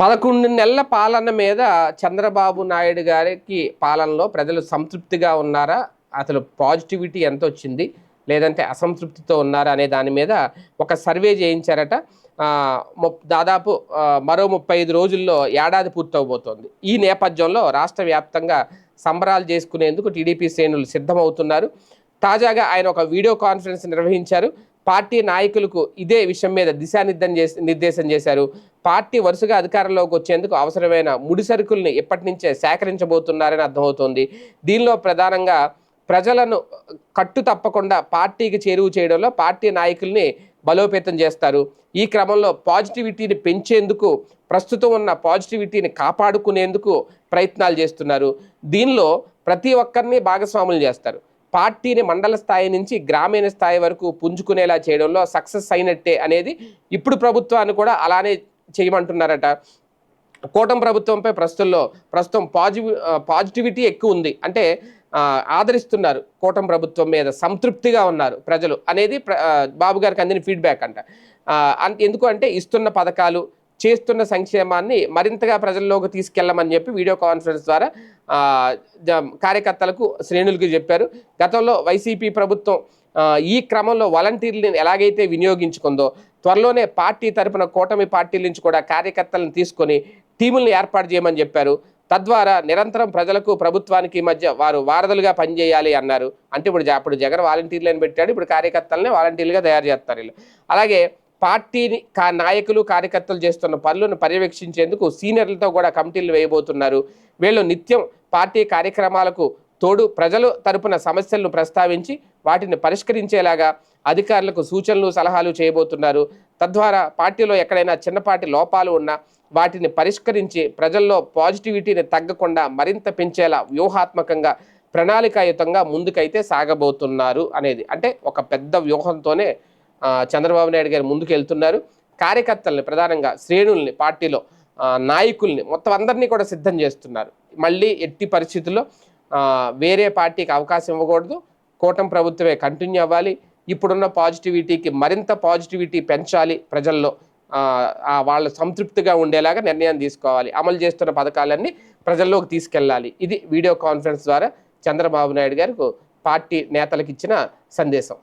పదకొండు నెలల పాలన మీద చంద్రబాబు నాయుడు గారికి పాలనలో ప్రజలు సంతృప్తిగా ఉన్నారా? అసలు పాజిటివిటీ ఎంత వచ్చింది? లేదంటే అసంతృప్తితో ఉన్నారా అనే దాని మీద ఒక సర్వే చేయించారట. ముప్- దాదాపు మరో ముప్పై ఐదు రోజుల్లో ఏడాది పూర్తవబోతోంది. ఈ నేపథ్యంలో రాష్ట్ర వ్యాప్తంగా సంబరాలు చేసుకునేందుకు టీడీపీ శ్రేణులు సిద్ధమవుతున్నారు. తాజాగా ఆయన ఒక వీడియో కాన్ఫరెన్స్ నిర్వహించారు. పార్టీ నాయకులకు ఇదే విషయం మీద దిశానిర్దం చేసి నిర్దేశం చేశారు. పార్టీ వరుసగా అధికారంలోకి వచ్చేందుకు అవసరమైన ముడి సరుకుల్ని ఎప్పటి నుంచే సేకరించబోతున్నారని అర్థమవుతోంది. దీనిలో ప్రధానంగా ప్రజలను కట్టు తప్పకుండా పార్టీకి చేరువు చేయడంలో పార్టీ నాయకుల్ని బలోపేతం చేస్తారు. ఈ క్రమంలో పాజిటివిటీని పెంచేందుకు ప్రస్తుతం ఉన్న పాజిటివిటీని కాపాడుకునేందుకు ప్రయత్నాలు చేస్తున్నారు. దీనిలో ప్రతి ఒక్కరిని భాగస్వాములు చేస్తారు. పార్టీని మండల స్థాయి నుంచి గ్రామీణ స్థాయి వరకు పుంజుకునేలా చేయడంలో సక్సెస్ అయినట్టే అనేది ఇప్పుడు ప్రభుత్వాన్ని కూడా అలానే చేయమంటున్నారట. కూటమి ప్రభుత్వంపై ప్రస్తుతంలో ప్రస్తుతం పాజిటివ్ పాజిటివిటీ ఎక్కువ ఉంది. అంటే ఆదరిస్తున్నారు కూటమి ప్రభుత్వం మీద సంతృప్తిగా ఉన్నారు ప్రజలు అనేది ప్ర- బాబు గారికి అందిన ఫీడ్బ్యాక్ అంట. ఎందుకు అంటే ఇస్తున్న పథకాలు చేస్తున్న సంక్షేమాన్ని మరింతగా ప్రజల్లోకి తీసుకెళ్ళమని చెప్పి వీడియో కాన్ఫరెన్స్ ద్వారా జ- కార్యకర్తలకు శ్రేణులకు చెప్పారు. గతంలో వైసీపీ ప్రభుత్వం ఈ క్రమంలో వాలంటీర్లను ఎలాగైతే వినియోగించుకుందో త్వరలోనే పార్టీ తరపున కూటమి పార్టీల నుంచి కూడా కార్యకర్తలను తీసుకొని టీములను ఏర్పాటు చేయమని చెప్పారు. తద్వారా నిరంతరం ప్రజలకు ప్రభుత్వానికి మధ్య వారు వారధులుగా పనిచేయాలి అన్నారు. అంటే ఇప్పుడు అప్పుడు జగన్ వాలంటీర్లను పెట్టాడు ఇప్పుడు కార్యకర్తలనే వాలంటీర్లుగా తయారు చేస్తారు వీళ్ళు. అలాగే పార్టీని కా నాయకులు కార్యకర్తలు చేస్తున్న పనులను పర్యవేక్షించేందుకు సీనియర్లతో కూడా కమిటీలు వేయబోతున్నారు. వీళ్ళు నిత్యం పార్టీ కార్యక్రమాలకు తోడు ప్రజలు తరపున సమస్యలను ప్రస్తావించి వాటిని పరిష్కరించేలాగా అధికారులకు సూచనలు సలహాలు చేయబోతున్నారు. తద్వారా పార్టీలో ఎక్కడైనా చిన్నపాటి లోపాలు ఉన్నా వాటిని పరిష్కరించి ప్రజల్లో పాజిటివిటీని తగ్గకుండా మరింత పెంచేలా వ్యూహాత్మకంగా ప్రణాళికాయుతంగా ముందుకైతే సాగబోతున్నారు అనేది. అంటే ఒక పెద్ద వ్యూహంతోనే చంద్రబాబు నాయుడు గారు ముందుకు వెళ్తున్నారు కార్యకర్తల్ని ప్రధానంగా శ్రేణుల్ని పార్టీలో నాయకుల్ని మొత్తం అందరినీ కూడా సిద్ధం చేస్తున్నారు. మళ్ళీ ఎట్టి పరిస్థితుల్లో వేరే పార్టీకి అవకాశం ఇవ్వకూడదు. కూటమి ప్రభుత్వమే కంటిన్యూ అవ్వాలి. ఇప్పుడున్న పాజిటివిటీకి మరింత పాజిటివిటీ పెంచాలి ప్రజల్లో. వాళ్ళ వాళ్ళు సంతృప్తిగా ఉండేలాగా నిర్ణయం తీసుకోవాలి. అమలు చేస్తున్న పథకాలన్నీ ప్రజల్లోకి తీసుకెళ్ళాలి. ఇది వీడియో కాన్ఫరెన్స్ ద్వారా చంద్రబాబు నాయుడు గారికి పార్టీ నేతలకు ఇచ్చిన సందేశం.